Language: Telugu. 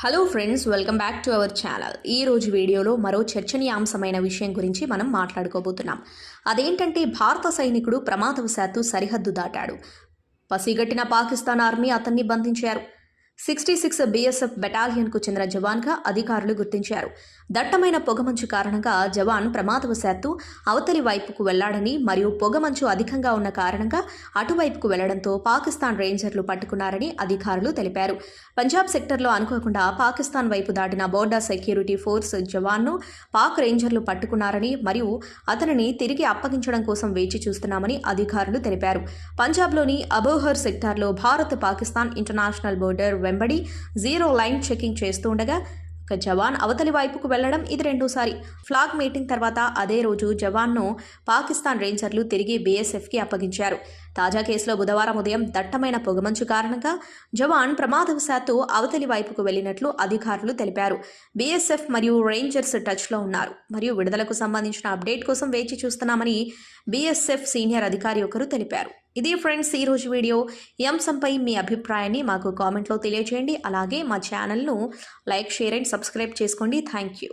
Hello friends welcome back to our channel ఈ రోజు వీడియోలో మరో చర్చనీయాంశమైన విషయం గురించి మనం మాట్లాడుకోబోతున్నాం. అదేంటంటే భారత సైనికుడు ప్రమాదవశాత్తు సరిహద్దు దాటాడు. పసిగట్టిన పాకిస్తాన్ ఆర్మీ అతన్ని బంధించారు. సిక్స్టీ సిక్స్ బీఎస్ఎఫ్ బెటాలియన్కు చెందిన జవాన్గా అధికారులు గుర్తించారు. దట్టమైన పొగమంచు కారణంగా జవాన్ ప్రమాదవశాత్తు అవతలి వైపుకు వెళ్ళాడని మరియు పొగమంచు అధికంగా ఉన్న కారణంగా అటువైపుకు వెళ్ళడంతో పాకిస్తాన్ రేంజర్లు పట్టుకున్నారని అధికారులు తెలిపారు. పంజాబ్ సెక్టర్లో అనుకోకుండా పాకిస్తాన్ వైపు దాటిన బోర్డర్ సెక్యూరిటీ ఫోర్స్ జవాన్ను పాక్ రేంజర్లు పట్టుకున్నారని మరియు అతనిని తిరిగి అప్పగించడం కోసం వేచి చూస్తున్నామని అధికారులు తెలిపారు. పంజాబ్లోని అబోహర్ సెక్టార్లో భారత్ పాకిస్తాన్ ఇంటర్నేషనల్ బోర్డర్ వెంబడి జీరో లైన్ చెకింగ్ చేస్తుండగా ఒక జవాన్ అవతలి వైపుకు వెళ్ళడం ఇది రెండోసారి. ఫ్లాగ్ మీటింగ్ తర్వాత అదే రోజు జవాన్ను పాకిస్తాన్ రేంజర్లు తిరిగి బీఎస్ఎఫ్కి అప్పగించారు. తాజా కేసులో బుధవారం ఉదయం దట్టమైన పొగమంచు కారణంగా జవాన్ ప్రమాదవశాత్తు అవతలి వైపుకు వెళ్ళినట్లు అధికారులు తెలిపారు. బీఎస్ఎఫ్ మరియు రేంజర్స్ టచ్లో ఉన్నారు. మరియు విడుదలకు సంబంధించిన అప్డేట్ కోసం వేచి చూస్తున్నామని బీఎస్ఎఫ్ సీనియర్ అధికారి ఒకరు తెలిపారు. ఇది ఫ్రెండ్స్ ఈరోజు వీడియో. ఈ అంశంపై మీ అభిప్రాయాన్ని మాకు కామెంట్లో తెలియజేయండి అలాగే మా ఛానల్ను లైక్ షేర్ అండ్ సబ్స్క్రైబ్ చేసుకోండి. Thank you.